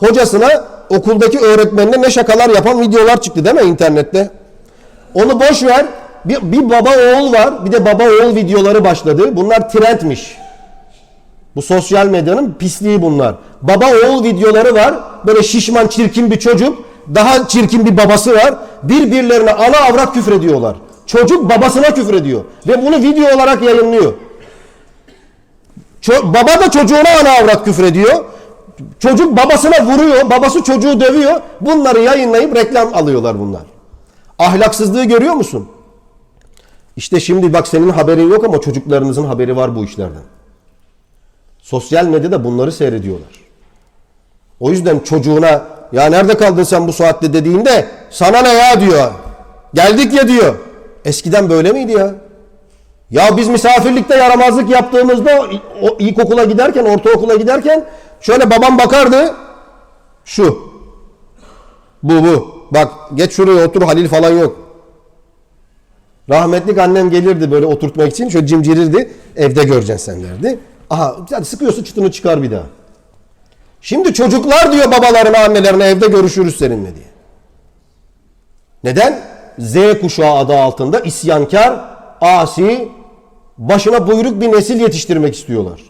hocasına okuldaki öğretmenine ne şakalar yapan videolar çıktı değil mi internette? Onu boş ver. Bir, bir baba oğul var. Bir de baba oğul videoları başladı. Bunlar trendmiş. Bu sosyal medyanın pisliği bunlar. Baba oğul videoları var. Böyle şişman çirkin bir çocuk. Daha çirkin bir babası var. Birbirlerine ana avrat küfrediyorlar. Çocuk babasına küfrediyor. Ve bunu video olarak yayınlıyor. Ço- baba da çocuğuna ana avrat küfrediyor. Çocuk babasına vuruyor. Babası çocuğu dövüyor. Bunları yayınlayıp reklam alıyorlar bunlar. Ahlaksızlığı görüyor musun? İşte şimdi bak senin haberin yok ama çocuklarınızın haberi var bu işlerden. Sosyal medyada bunları seyrediyorlar. O yüzden çocuğuna ya nerede kaldın sen bu saatte dediğinde sana ne ya diyor. Geldik ya diyor. Eskiden böyle miydi ya? Ya biz misafirlikte yaramazlık yaptığımızda o ilkokula giderken, ortaokula giderken şöyle babam bakardı. Şu. Bu bu. Bak geç şuraya otur Halil falan yok. Rahmetlik annem gelirdi böyle oturtmak için. Şöyle cimcirirdi. Evde göreceksin sen derdi. Aha hadi sıkıyorsa çıtını çıkar bir daha. Şimdi çocuklar diyor babalarına annelerine evde görüşürüz seninle diye. Neden? Z kuşağı adı altında isyankar, asi, başına buyruk bir nesil yetiştirmek istiyorlar.